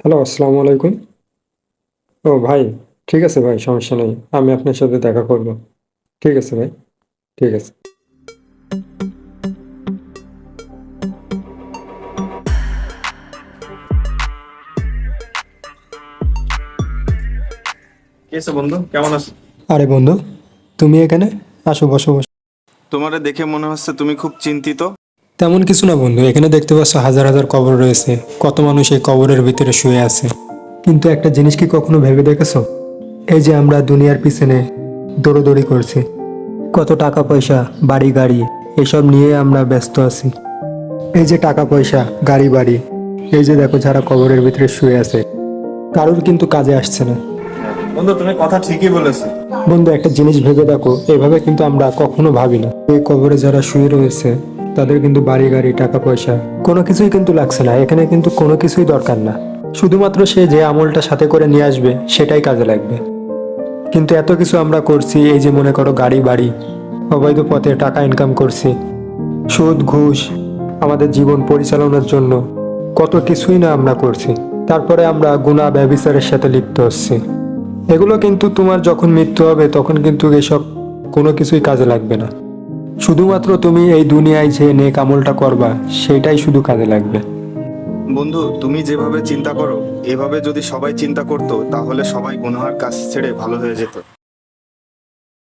Hello আসসালামু আলাইকুম। ও ভাই ঠিক আছে ভাই সমস্যা নেই। আমি আপনার সাথে দেখা করব। ঠিক আছে ভাই ঠিক আছে। বন্ধু? কেমন আছো? আরে বন্ধু তুমি এখানে? আসো বসো বসো। তোমারে দেখে মনে হচ্ছে তুমি খুব চিন্তিত। তেমন কিছু না বন্ধু এখানে দেখতে পাচ্ছ হাজার হাজার কবর রয়েছে কত মানুষ এই কবরের ভিতরে শুয়ে আছে। কিন্তু একটা জিনিস কি কখনো ভেবে দেখেছ? এই যে আমরা দুনিয়ার পিছনে দৌড়োদৌড়ি করছি কত টাকা পয়সা বাড়ি গাড়ি এসব নিয়ে আমরা ব্যস্ত আছি। এই যে টাকা পয়সা গাড়ি বাড়ি এই যে দেখো যারা কবরের ভিতরে শুয়ে আছে কারোর কিন্তু কাজে আসছে না। বন্ধু তুমি কথা ঠিকই বলেছ। বন্ধু একটা জিনিস ভেবে দেখো এভাবে কিন্তু আমরা কখনো ভাবি না। এই কবরে যারা শুয়ে রয়েছে তাদের কিন্তু বাড়ি, গাড়ি, টাকা, পয়সা কোনো কিছুই কিন্তু লাগছে না। এখানে কিন্তু কোনো কিছুই দরকার না। শুধুমাত্র সে যে আমলটা সাথে করে নিয়ে আসবে, সেটাই কাজে লাগবে। কিন্তু এত কিছু আমরা করছি, এই যে মনে করো গাড়ি, বাড়ি, অবৈধ পথে টাকা ইনকাম করছি, সুদ, ঘুষ, আমাদের জীবন পরিচালনার জন্য কত কিছুই না আমরা করছি। তারপরে আমরা গুণা ব্যবিচারের সাথে লিপ্ত হচ্ছি। এগুলো কিন্তু তোমার যখন মৃত্যু হবে, তখন কিন্তু এসব কোনো কিছুই কাজে লাগবে না। শুধুমাত্র তুমি এই দুনিয়ায় যে নেক আমলটা করবা, সেটাই শুধু কাজে লাগবে। বন্ধু, তুমি যেভাবে চিন্তা করো, এভাবে যদি সবাই চিন্তা করতো, তাহলে সবাই গুনহার কাজ ছেড়ে ভালো হয়ে যেত।